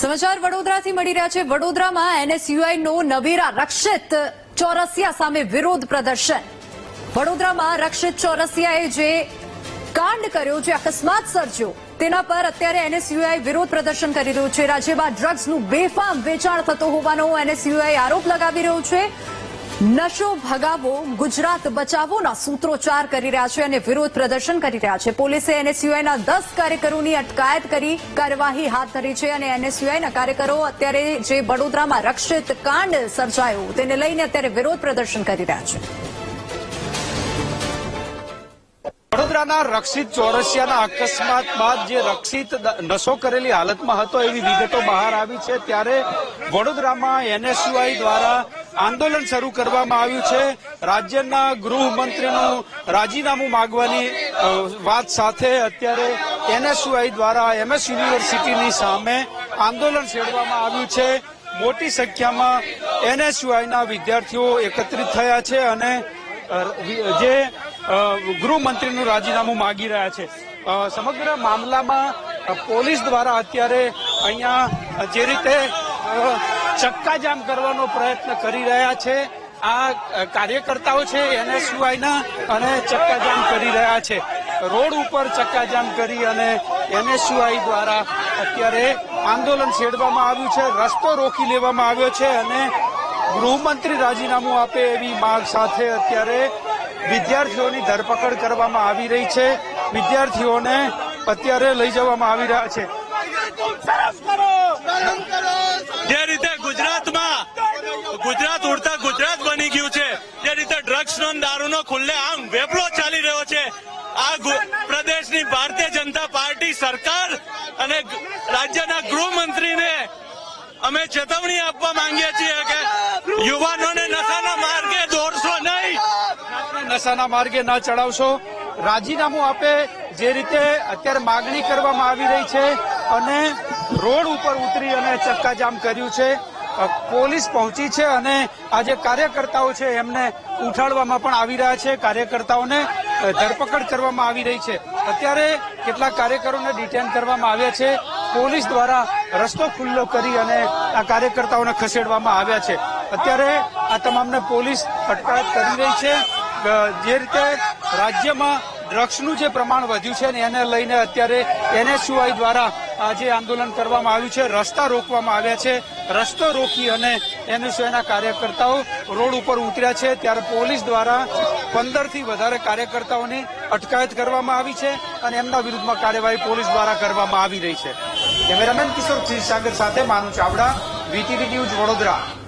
સમાચાર વડોદરાથી મળી રહ્યા છે. વડોદરામાં એનએસયુઆઈ નો નવેરા રક્ષિત ચોરસિયા સામે વિરોધ પ્રદર્શન. વડોદરામાં રક્ષિત ચોરસિયાએ જે કાંડ કર્યો, જે અકસ્માત સર્જ્યો, તેના પર અત્યારે એનએસયુઆઈ વિરોધ પ્રદર્શન કરી રહ્યું છે. રાજ્યમાં ડ્રગ્સનું બેફામ વેચાણ થતો હોવાનો એનએસયુઆઈ આરોપ લગાવી રહ્યો છે. નશો ભગાવો, ગુજરાત બચાવોના સૂત્રોચ્ચાર કરી રહ્યા છે અને વિરોધ પ્રદર્શન કરી રહ્યા છે. પોલીસે એનએસયુઆઈના દસ કાર્યકરોની અટકાયત કરી કાર્યવાહી હાથ ધરી છે અને એનએસયુઆઈના કાર્યકરો અત્યારે જે વડોદરામાં રક્ષિત કાંડ સર્જાયો, તેને લઈને અત્યારે વિરોધ પ્રદર્શન કરી રહ્યા છે. વડોદરાના રક્ષિત ચોરસિયાના અકસ્માત બાદ જે રક્ષિત નશો કરેલી હાલતમાં હતો એવી વિગતો બહાર આવી છે. ત્યારે વડોદરામાં એનએસયુઆઈ દ્વારા આંદોલન શરૂ કરવામાં આવ્યું છે. રાજ્યના ગૃહમંત્રીનું રાજીનામું માંગવાની વાત સાથે અત્યારે એનએસયુઆઈ દ્વારા એમએસ યુનિવર્સિટીની સામે આંદોલન છેડવામાં આવ્યું છે. મોટી સંખ્યામાં એનએસયુઆઈના વિદ્યાર્થીઓ એકત્રિત થયા છે અને જે ગૃહમંત્રીનું રાજીનામું માગી રહ્યા છે. સમગ્ર મામલામાં પોલીસ દ્વારા અત્યારે અહીંયા જે રીતે ચક્કાજામ કરવાનો પ્રયત્ન કરી રહ્યા છે. આ કાર્યકર્તાઓ છે એનએસયુઆઈના અને ચક્કાજામ કરી રહ્યા છે. રોડ ઉપર ચક્કાજામ કરી અને એનએસયુઆઈ દ્વારા અત્યારે આંદોલન છેડવામાં આવ્યું છે રસ્તો રોકી લેવામાં આવ્યો છે અને ગૃહમંત્રી રાજીનામું આપે એવી માંગ સાથે અત્યારે વિદ્યાર્થીઓની ધરપકડ કરવામાં આવી રહી છે. વિદ્યાર્થીઓને અત્યારે લઈ જવામાં આવી રહ્યા છે. જે રીતે ગુજરાત ઉડતા ગુજરાત બની ગયું છે. જે રીતે ડ્રગ્સ નો દારૂનો ખુલ્લે આમ વેપલો ચાલી રહ્યો છે. આ પ્રદેશની ભારતીય જનતા પાર્ટી સરકાર અને રાજ્યના ગૃહમંત્રીને અમે ચેતવણી આપવા માંગીએ છીએ કે યુવાનોને નશાના માર્ગે દોરશો નહીં. નશાના માર્ગે ન ચડાવશો. રાજીનામું આપે જે રીતે અત્યારે માગણી કરવામાં આવી રહી છે અને રોડ ઉપર ઉતરી અને ચક્કાજામ કર્યું છે. પોલીસ પહોંચી છે અને આ જે કાર્યકર્તાઓ છે એમને ઉઠાડવામાં પણ આવી રહ્યા છે. કાર્યકર્તાઓને ધરપકડ કરવામાં આવી રહી છે. અત્યારે કેટલાક કાર્યકરોને ડિટેન કરવામાં આવ્યા છે. પોલીસ દ્વારા રસ્તો ખુલ્લો કરી અને આ કાર્યકર્તાઓને ખસેડવામાં આવ્યા છે. અત્યારે આ તમામને પોલીસ અટકાયત કરી રહી છે. જે રીતે રાજ્યમાં ડ્રગ્સનું જે પ્રમાણ વધ્યું છે ને એને લઈને અત્યારે એનએસયુઆઈ દ્વારા આ જે આંદોલન કરવામાં આવ્યું છે, રસ્તા રોકવામાં આવ્યા છે. રસ્તો રોકી અને એનએસયુઆઈના કાર્યકર્તાઓ રોડ ઉપર ઉતર્યા છે. ત્યારે પોલીસ દ્વારા પંદરથી વધારે કાર્યકર્તાઓની અટકાયત કરવામાં આવી છે અને એમના વિરુદ્ધમાં કાર્યવાહી પોલીસ દ્વારા કરવામાં આવી રહી છે. કેમેરામેન કિશોર ક્ષીરસાગર સાથે માનુ ચાવડા, વીટીવી ન્યૂઝ વડોદરા.